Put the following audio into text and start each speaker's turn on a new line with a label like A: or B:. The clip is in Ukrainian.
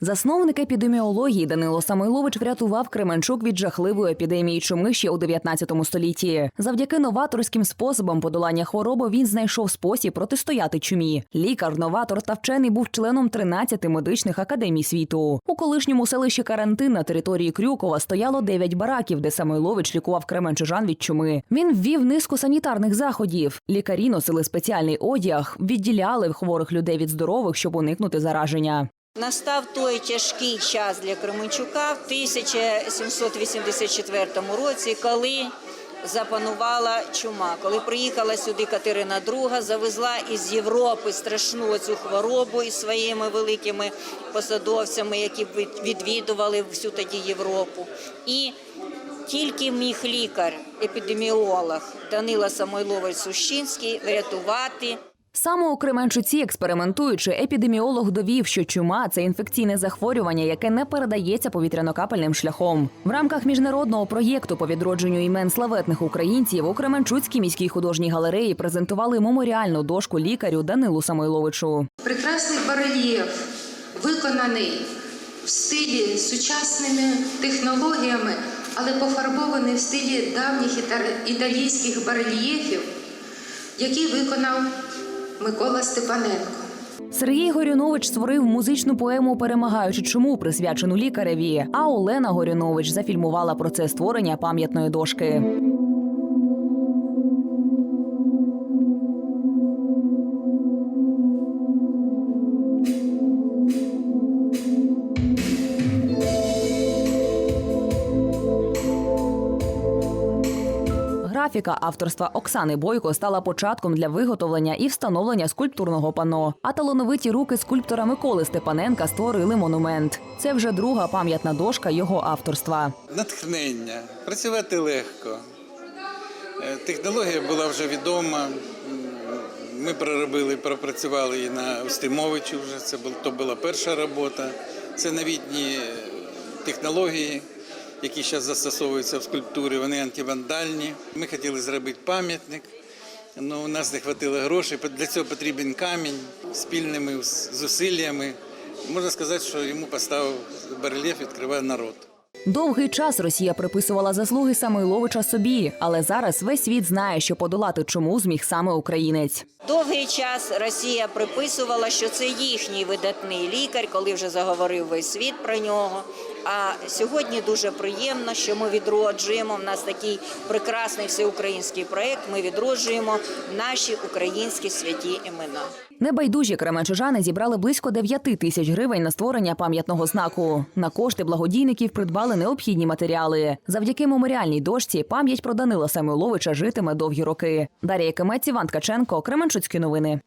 A: Засновник епідеміології Данило Самойлович врятував Кременчук від жахливої епідемії чуми ще у 19 столітті. Завдяки новаторським способам подолання хвороби він знайшов спосіб протистояти чумі. Лікар, новатор та вчений був членом 13 медичних академій світу. У колишньому селищі Карантин на території Крюкова стояло 9 бараків, де Самойлович лікував кременчужан від чуми. Він ввів низку санітарних заходів. Лікарі носили спеціальний одяг, відділяли хворих людей від здорових, щоб уникнути зараження.
B: Настав той тяжкий час для Кременчука в 1784 році, коли запанувала чума. Коли приїхала сюди Катерина II, завезла із Європи страшну цю хворобу із своїми великими посадовцями, які відвідували всю тоді Європу. І тільки міг лікар, епідеміолог Данила Самойлович Сущинський врятувати
A: Саме у Кременчуці, експериментуючи, епідеміолог довів, що чума це інфекційне захворювання, яке не передається повітряно-капельним шляхом. В рамках міжнародного проєкту по відродженню імен славетних українців у Кременчуцькій міській художній галереї презентували меморіальну дошку лікарю Данилу Самойловичу.
C: Прекрасний барельєф, виконаний в стилі сучасними технологіями, але пофарбований в стилі давніх іта- італійських барельєфів, який виконав Микола Степаненко.
A: Сергій Горюнович створив музичну поему Перемагаючи чому присвячену лікареві. А Олена Горюнович зафільмувала процес створення пам'ятної дошки. Графіка авторства Оксани Бойко стала початком для виготовлення і встановлення скульптурного пано. А талановиті руки скульптора Миколи Степаненка створили монумент. Це вже друга пам'ятна дошка його авторства.
D: натхнення, працювати легко. Е, Технологія була вже відома. Ми проробили, пропрацювали її на Устимовичу вже. Це бу- то була перша робота. Це новітні е, технології, які зараз застосовуються в скульптурі. Вони антивандальні. Ми хотіли зробити пам'ятник. але у нас не вистачило грошей. Для цього потрібен камінь спільними зусиллями. Можна сказати, що йому поставив барельєф відкриває народ.
A: Довгий час Росія приписувала заслуги Самойловича собі, але зараз весь світ знає, що подолати чому зміг саме українець.
B: Довгий час Росія приписувала, що це їхній видатний лікар, коли вже заговорив весь світ про нього. А сьогодні дуже приємно, що ми відроджуємо. В нас такий прекрасний всеукраїнський проект. Ми відроджуємо наші українські святі імена.
A: Небайдужі кременчужани зібрали близько 9 тисяч гривень на створення пам'ятного знаку. На кошти благодійників придбали необхідні матеріали. Завдяки меморіальній дошці пам'ять про Данила Самойловича житиме довгі роки. Дар'я Кемець, Іван Ткаченко, Кременчуцькі новини.